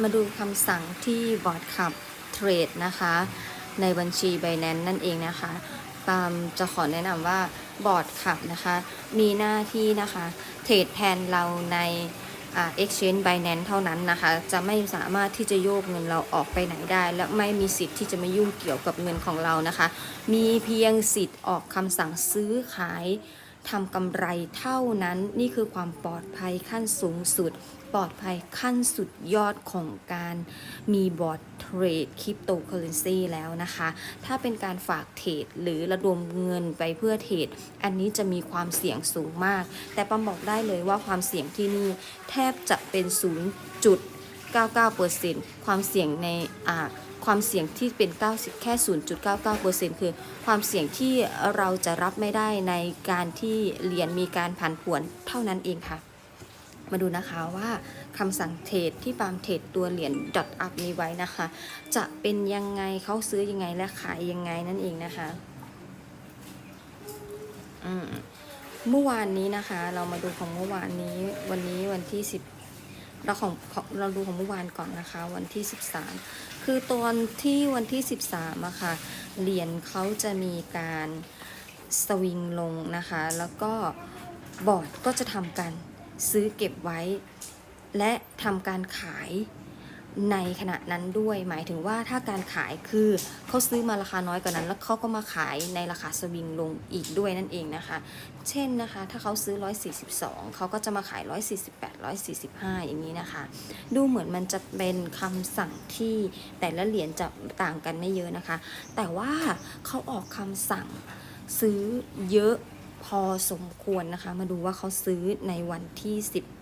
มาดูคำสั่งที่บอร์ดขับเทรดนะคะ ในบัญชี Binance นั่นเองนะคะปาล์มจะขอแนะนำว่าบอร์ดขับนะคะ มีหน้าที่นะคะเทรดแทนเราในอ่า exchange Binance เท่านั้นนะคะ จะไม่สามารถที่จะโยกเงินเราออกไปไหนได้ และไม่มีสิทธิ์ที่จะมายุ่งเกี่ยวกับเงินของเรานะคะ มีเพียงสิทธิ์ออกคำสั่งซื้อขาย ทำกำไรเท่านั้นนี่คือความปลอดภัยขั้นสูงสุด ปลอดภัยขั้นสุดยอดของการมีบอร์ดเทรดคริปโตเคอเรนซีแล้วนะคะ ถ้าเป็นการฝากเทรดหรือระดมเงินไปเพื่อเทรดอันนี้จะมีความเสี่ยงสูงมาก แต่ปั๊มบอกได้เลยว่าความเสี่ยงที่นี่แทบจะเป็น0ูนจุด 99%ความเสี่ยงในอ่าความเสี่ยงที่เป็น 90 แค่ 0.99%คือ ความเสี่ยงที่เราจะรับไม่ได้ในการที่เหรียญมีการผันผวนเท่านั้นเองค่ะ มาดูนะคะว่าคำสั่งเทรดที่ปาล์มเทรดตัวเหรียญ dot up นี้ไว้นะคะ จะเป็นยังไงเขาซื้อยังไงและขายยังไงนั่นเองนะคะอืมเมื่อวานนี้นะคะ เรามาดูของเมื่อวานนี้ วันนี้วันที่10 เราของเราดูของเมื่อวานก่อนนะคะ วันที่ 13 คือตอนที่วันที่ 13อะค่ะเหรียญเขาจะมีการสวิงลงนะคะ แล้วก็บอร์ดก็จะทำการซื้อเก็บไว้ และทำการขาย ในขณะนั้นด้วย หมายถึงว่าถ้าการขายคือเขาซื้อมาราคาน้อยกว่านั้น แล้วเขาก็มาขายในราคาสวิงลงอีกด้วยนั่นเองนะคะ เช่นนะคะ ถ้าเขาซื้อ 142 เขาก็จะมาขาย 148 145 อย่างนี้นะคะ ดูเหมือนมันจะเป็นคำสั่งที่แต่ละเหรียญจะต่างกันไม่เยอะนะคะ แต่ว่าเขาออกคำสั่งซื้อเยอะพอสมควรนะคะ มาดูว่าเขาซื้อในวันที่ 10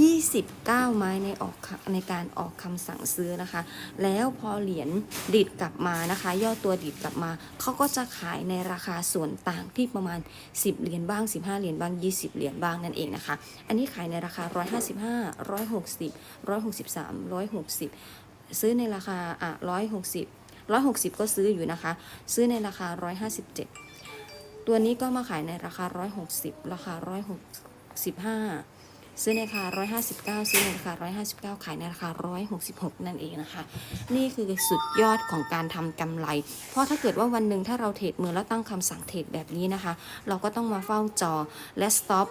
ยี่สิบเก้าไม้ในออกในการออกคำสั่งซื้อนะคะ แล้วพอเหรียญดิดกลับมานะคะ ย่อตัวดิดกลับมาเขาก็จะขายในราคาส่วนต่างที่ประมาณ 10 เหรียญบ้าง 15 เหรียญบ้าง 20 เหรียญบ้างนั่นเองนะคะ อันนี้ขายในราคา 155 160 163 160 ซื้อในราคาอะ160 160 ก็ซื้ออยู่นะคะ ซื้อในราคา 157 ตัวนี้ก็มาขายในราคา 160 ราคา 165 ซื้อในราคา 159 ซื้อในราคา 159 ขายในราคา 166 นั่นเองนะคะ นี่คือสุดยอดของการทำกำไร เพราะถ้าเกิดว่าวันหนึ่งถ้าเราเทรดมือแล้วตั้งคำสั่งเทรดแบบนี้นะคะ เราก็ต้องมาเฝ้าจอและสต็อป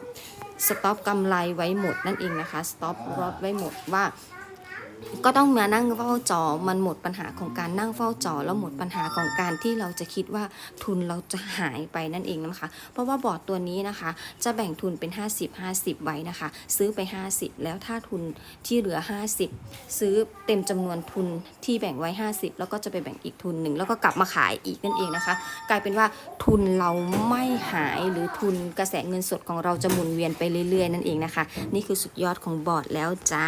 สต็อปกำไรไว้หมดนั่นเองนะคะสต็อปรอดไว้หมดว่า ก็ต้องมานั่งเฝ้าจอ มันหมดปัญหาของการนั่งเฝ้าจอ แล้วหมดปัญหาของการที่เราจะคิดว่าทุนเราจะหายไปนั่นเองนะคะ เพราะว่าบอร์ดตัวนี้นะคะ จะแบ่งทุนเป็น 50 50 ไว้นะคะ ซื้อไป 50 แล้วถ้าทุนที่เหลือ 50 ซื้อเต็มจำนวนทุนที่แบ่งไว้ 50 แล้วก็จะไปแบ่งอีกทุนหนึ่งแล้วก็กลับมาขายอีกนั่นเองนะคะ กลายเป็นว่าทุนเราไม่หายหรือทุนกระแสเงินสดของเราจะหมุนเวียนไปเรื่อยๆ นั่นเองนะคะ นี่คือสุดยอดของบอร์ดแล้วจ้า